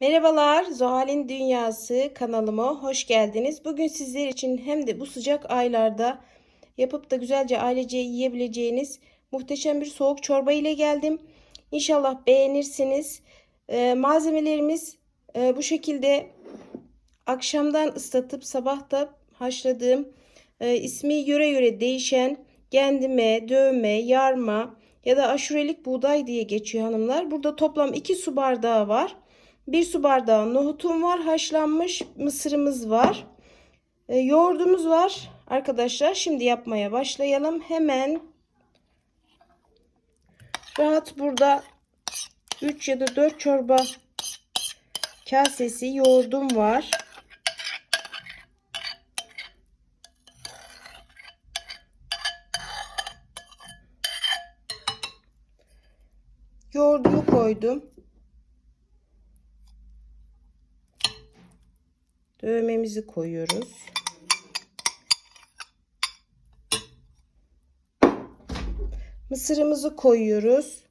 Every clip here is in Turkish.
Merhabalar, Zuhal'in Dünyası kanalıma hoş geldiniz. Bugün sizler için hem de bu sıcak aylarda yapıp da güzelce ailece yiyebileceğiniz muhteşem bir soğuk çorba ile geldim. İnşallah beğenirsiniz. Ee, malzemelerimiz e, bu şekilde akşamdan ıslatıp sabahta haşladığım e, ismi yöre yöre değişen kendime, dövme, yarma ya da aşurelik buğday diye geçiyor hanımlar. Burada toplam 2 su bardağı var. 1 su bardağı nohutum var. Haşlanmış mısırımız var. E, yoğurdumuz var. Arkadaşlar şimdi yapmaya başlayalım. Hemen rahat burada 3 ya da 4 çorba kasesi yoğurdum var. Yoğurdumu koydum. Dövmemizi koyuyoruz. Mısırımızı koyuyoruz.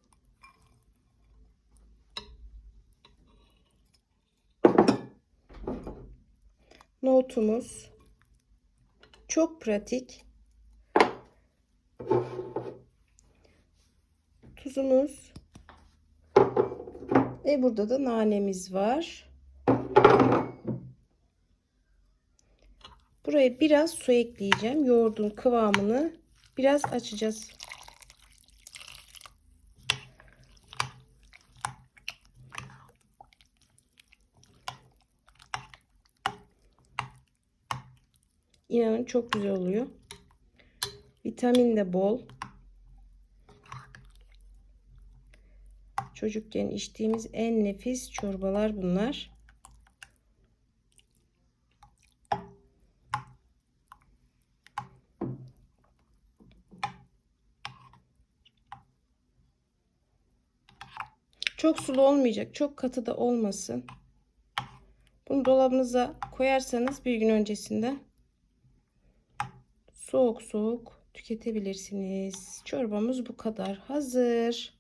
Nohutumuz. Çok pratik. Tuzumuz. Ve burada da nanemiz var. Buraya biraz su ekleyeceğim. Yoğurdun kıvamını biraz açacağız. İnanın çok güzel oluyor. Vitamin de bol. Çocukken içtiğimiz en nefis çorbalar bunlar. Çok sulu olmayacak. Çok katı da olmasın. Bunu dolabınıza koyarsanız bir gün öncesinde soğuk soğuk tüketebilirsiniz. Çorbamız bu kadar. Hazır.